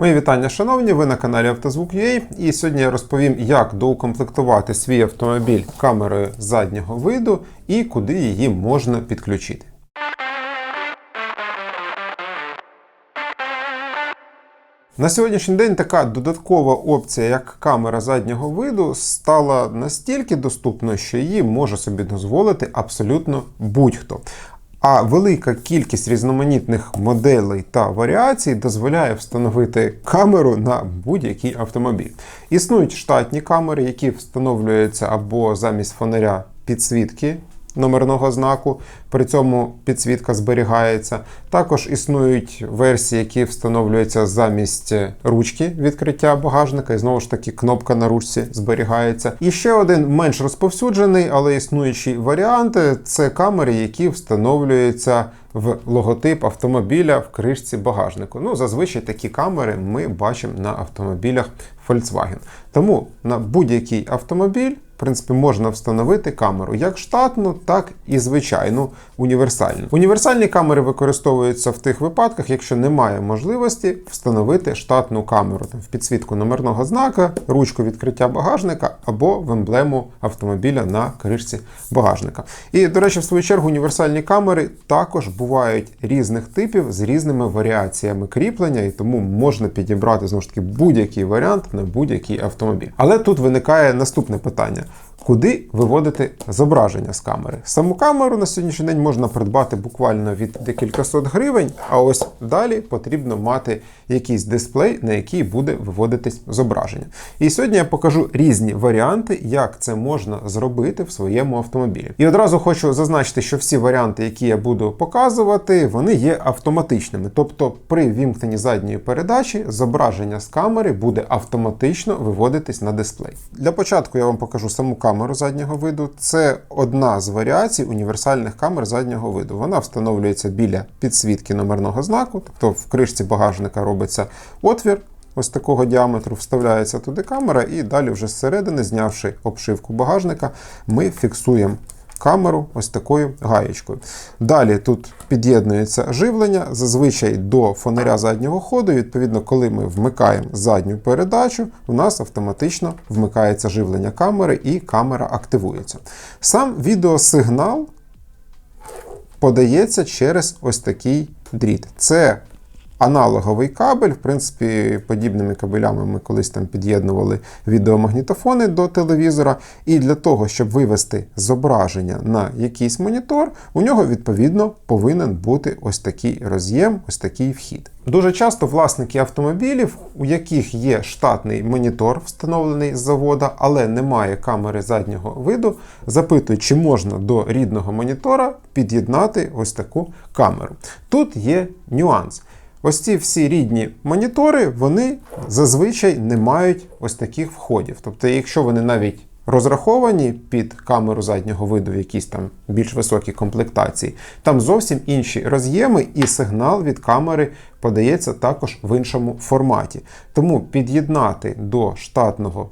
Мої вітання, шановні, ви на каналі Автозвук.ua і сьогодні я розповім, як доукомплектувати свій автомобіль камерою заднього виду і куди її можна підключити. На сьогоднішній день така додаткова опція, як камера заднього виду, стала настільки доступною, що її може собі дозволити абсолютно будь-хто. А велика кількість різноманітних моделей та варіацій дозволяє встановити камеру на будь-який автомобіль. Існують штатні камери, які встановлюються або замість фонаря підсвітки номерного знаку, при цьому підсвітка зберігається. Також існують версії, які встановлюються замість ручки відкриття багажника, і знову ж таки кнопка на ручці зберігається. І ще один менш розповсюджений, але існуючий варіант це камери, які встановлюються в логотип автомобіля в кришці багажнику. Ну, зазвичай такі камери ми бачимо на автомобілях Volkswagen. Тому на будь-який автомобіль. В принципі, можна встановити камеру як штатну, так і звичайну універсальну. Універсальні камери використовуються в тих випадках, якщо немає можливості встановити штатну камеру там, в підсвітку номерного знака, ручку відкриття багажника або в емблему автомобіля на кришці багажника. І, до речі, в свою чергу, універсальні камери також бувають різних типів з різними варіаціями кріплення, і тому можна підібрати знову ж таки будь-який варіант на будь-який автомобіль. Але тут виникає наступне питання. Куди виводити зображення з камери? Саму камеру на сьогоднішній день можна придбати буквально від декількасот гривень, а ось далі потрібно мати якийсь дисплей, на який буде виводитись зображення. І сьогодні я покажу різні варіанти, як це можна зробити в своєму автомобілі. І одразу хочу зазначити, що всі варіанти, які я буду показувати, вони є автоматичними. Тобто, при вімкненні задньої передачі зображення з камери буде автоматично виводитись на дисплей. Для початку я вам покажу саму камеру заднього виду. Це одна з варіацій універсальних камер заднього виду. Вона встановлюється біля підсвітки номерного знаку, тобто в кришці багажника робиться отвір. Ось такого діаметру вставляється туди камера, і далі, вже зсередини, знявши обшивку багажника, ми фіксуємо камеру ось такою гаєчкою. Далі тут під'єднується живлення, зазвичай до фонаря заднього ходу. Відповідно, коли ми вмикаємо задню передачу, у нас автоматично вмикається живлення камери і камера активується. Сам відеосигнал подається через ось такий дріт. Це аналоговий кабель. В принципі, подібними кабелями ми колись там під'єднували відеомагнітофони до телевізора. І для того, щоб вивести зображення на якийсь монітор, у нього відповідно повинен бути ось такий роз'єм, ось такий вхід. Дуже часто власники автомобілів, у яких є штатний монітор, встановлений з завода, але немає камери заднього виду, запитують, чи можна до рідного монітора під'єднати ось таку камеру. Тут є нюанс. Ось ці всі рідні монітори, вони зазвичай не мають ось таких входів. Тобто, якщо вони навіть розраховані під камеру заднього виду в якісь там більш високій комплектації, там зовсім інші роз'єми, і сигнал від камери подається також в іншому форматі. Тому під'єднати до штатного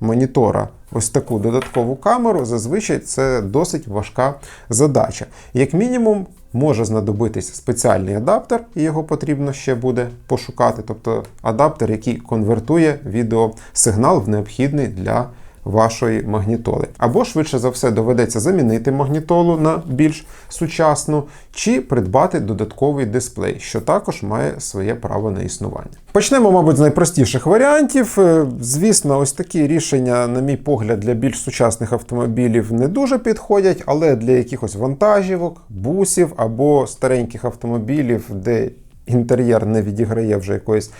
монітора ось таку додаткову камеру, зазвичай це досить важка задача. Як мінімум, може знадобитись спеціальний адаптер, і його потрібно ще буде пошукати. Тобто адаптер, який конвертує відеосигнал в необхідний для вашої магнітоли. Або, швидше за все, доведеться замінити магнітолу на більш сучасну, чи придбати додатковий дисплей, що також має своє право на існування. Почнемо, мабуть, з найпростіших варіантів. Е, Звісно, ось такі рішення, на мій погляд, для більш сучасних автомобілів не дуже підходять, але для якихось вантажівок, бусів або стареньких автомобілів, де інтер'єр не відіграє вже якоїсь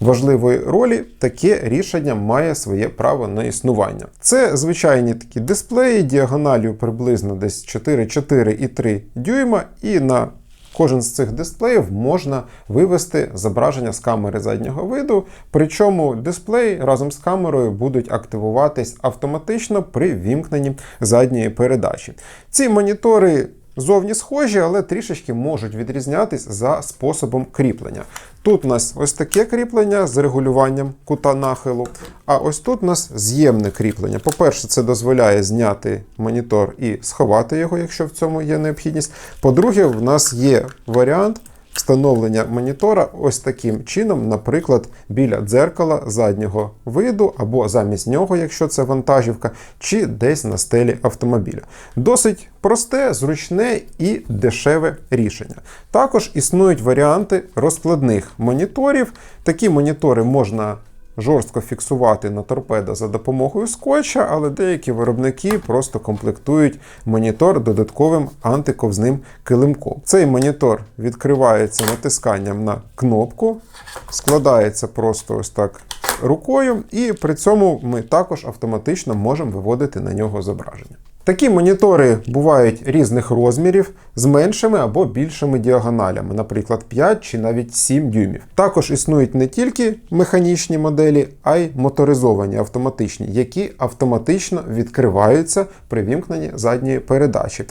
важливої ролі, таке рішення має своє право на існування. Це звичайні такі дисплеї діагоналію приблизно десь 4, 4,3 дюйма, і на Кожен з цих дисплеїв можна вивести зображення з камери заднього виду, причому дисплей разом з камерою будуть активуватись автоматично при вімкненні задньої передачі. Ці монітори зовні схожі, але трішечки можуть відрізнятись за способом кріплення. Тут у нас ось таке кріплення з регулюванням кута нахилу, а ось тут у нас з'ємне кріплення. По-перше, це дозволяє зняти монітор і сховати його, якщо в цьому є необхідність. По-друге, в нас є варіант встановлення монітора ось таким чином, наприклад, біля дзеркала заднього виду, або замість нього, якщо це вантажівка, чи десь на стелі автомобіля. Досить просте, зручне і дешеве рішення. Також існують варіанти розкладних моніторів. Такі монітори можна жорстко фіксувати на торпедо за допомогою скотча, але деякі виробники просто комплектують монітор додатковим антиковзним килимком. Цей монітор відкривається натисканням на кнопку, складається просто ось так рукою, і при цьому ми також автоматично можемо виводити на нього зображення. Такі монітори бувають різних розмірів з меншими або більшими діагоналями, наприклад, 5 чи навіть 7 дюймів. Також існують не тільки механічні моделі, а й моторизовані автоматичні, які автоматично відкриваються при вімкненні задньої передачі.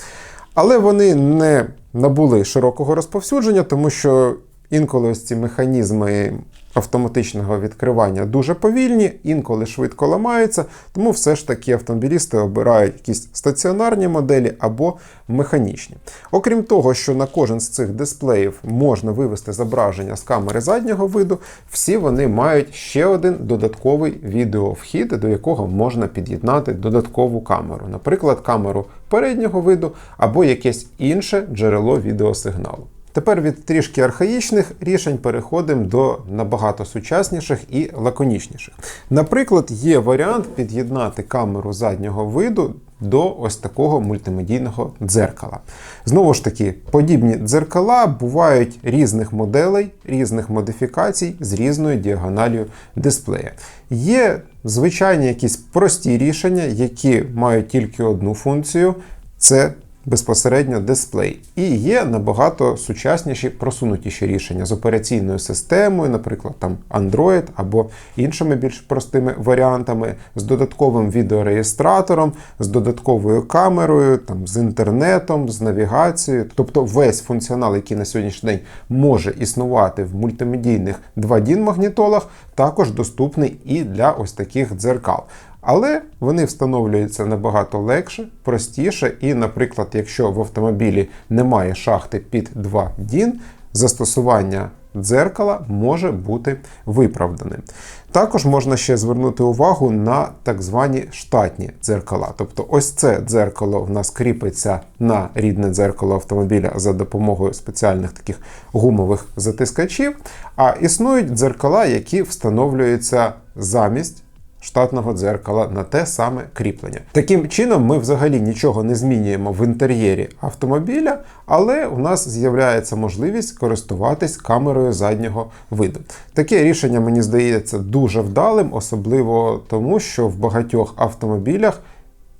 Але вони не набули широкого розповсюдження, тому що інколи ось ці механізми автоматичного відкривання дуже повільні, інколи швидко ламаються, тому все ж таки автомобілісти обирають якісь стаціонарні моделі або механічні. Окрім того, що на кожен з цих дисплеїв можна вивести зображення з камери заднього виду, всі вони мають ще один додатковий відеовхід, до якого можна під'єднати додаткову камеру, наприклад, камеру переднього виду або якесь інше джерело відеосигналу. Тепер від трішки архаїчних рішень переходимо до набагато сучасніших і лаконічніших. Наприклад, є варіант під'єднати камеру заднього виду до ось такого мультимедійного дзеркала. Знову ж таки, подібні дзеркала бувають різних моделей, різних модифікацій з різною діагональю дисплея. Є звичайні якісь прості рішення, які мають тільки одну функцію. Це безпосередньо дисплей. І є набагато сучасніші, просунутіші рішення з операційною системою, наприклад, там Android або іншими більш простими варіантами, з додатковим відеореєстратором, з додатковою камерою, там, з інтернетом, з навігацією. Тобто весь функціонал, який на сьогоднішній день може існувати в мультимедійних 2D-магнітолах, також доступний і для ось таких дзеркал. Але вони встановлюються набагато легше, простіше, і, наприклад, якщо в автомобілі немає шахти під 2 дін, застосування дзеркала може бути виправданим. Також можна ще звернути увагу на так звані штатні дзеркала. Тобто, ось це дзеркало в нас кріпиться на рідне дзеркало автомобіля за допомогою спеціальних таких гумових затискачів. А існують дзеркала, які встановлюються замість штатного дзеркала на те саме кріплення. Таким чином, ми взагалі нічого не змінюємо в інтер'єрі автомобіля, але у нас з'являється можливість користуватись камерою заднього виду. Таке рішення, мені здається, дуже вдалим, особливо тому, що в багатьох автомобілях.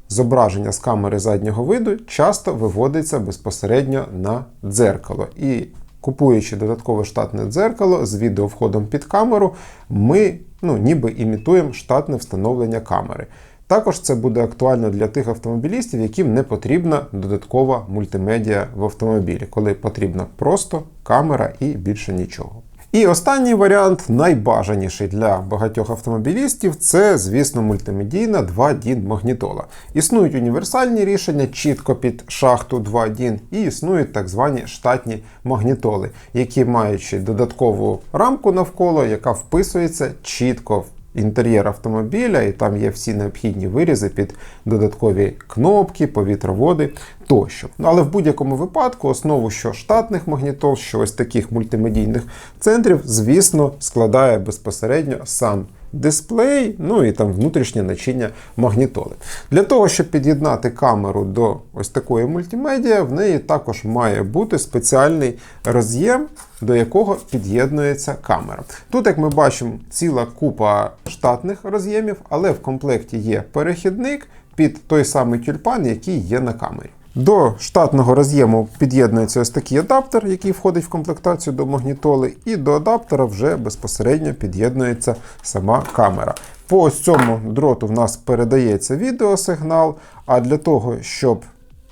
Зображення з камери заднього виду часто виводиться безпосередньо на дзеркало. І купуючи додаткове штатне дзеркало з відеовходом під камеру, ми ну, ніби імітуємо штатне встановлення камери. Також це буде актуально для тих автомобілістів, яким не потрібна додаткова мультимедіа в автомобілі, коли потрібна просто камера і більше нічого. І останній варіант, найбажаніший для багатьох автомобілістів, це, звісно, мультимедійна 2DIN магнітола. Існують універсальні рішення чітко під шахту 2DIN, і існують так звані штатні магнітоли, які маючи додаткову рамку навколо, яка вписується чітко в інтер'єр автомобіля, і там є всі необхідні вирізи під додаткові кнопки, повітроводи тощо. Ну, Але в будь-якому випадку основу що штатних магнітол, що ось таких мультимедійних центрів, звісно, складає безпосередньо сам дисплей, ну і там внутрішнє начиння магнітоли. Для того, щоб під'єднати камеру до ось такої мультимедіа, в неї також має бути спеціальний роз'єм, до якого під'єднується камера. Тут, як ми бачимо, ціла купа штатних роз'ємів, але в комплекті є перехідник під той самий тюльпан, який є на камері. До штатного роз'єму під'єднується ось такий адаптер, який входить в комплектацію до магнітоли, і до адаптера вже безпосередньо під'єднується сама камера. По ось цьому дроту в нас передається відеосигнал, а для того, щоб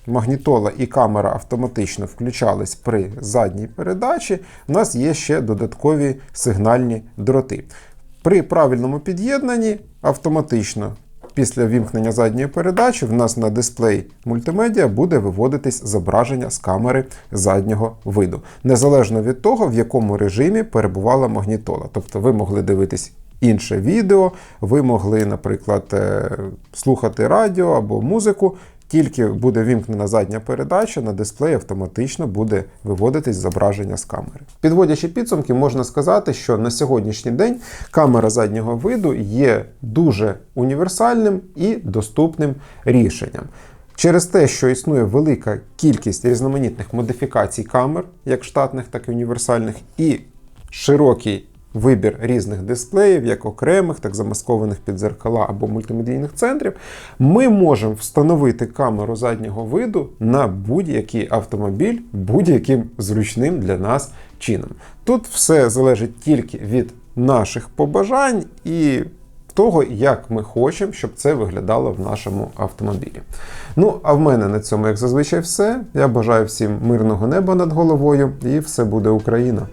магнітола і камера автоматично включались при задній передачі, у нас є ще додаткові сигнальні дроти. При правильному під'єднанні автоматично після вімкнення задньої передачі в нас на дисплей мультимедіа буде виводитись зображення з камери заднього виду, незалежно від того, в якому режимі перебувала магнітола. Тобто ви могли дивитись інше відео, ви могли, наприклад, е, слухати радіо або музику. Тільки буде вімкнена задня передача, на дисплей автоматично буде виводитись зображення з камери. Підводячи підсумки, можна сказати, що на сьогоднішній день камера заднього виду є дуже універсальним і доступним рішенням. Через те, що існує велика кількість різноманітних модифікацій камер, як штатних, так і універсальних, і широкий вибір різних дисплеїв, як окремих, так замаскованих під зеркала або мультимедійних центрів, ми можемо встановити камеру заднього виду на будь-який автомобіль будь-яким зручним для нас чином. Тут все залежить тільки від наших побажань і того, як ми хочемо, щоб це виглядало в нашому автомобілі. Ну, а в мене на цьому, як зазвичай, все. Я бажаю всім мирного неба над головою, і все буде Україна!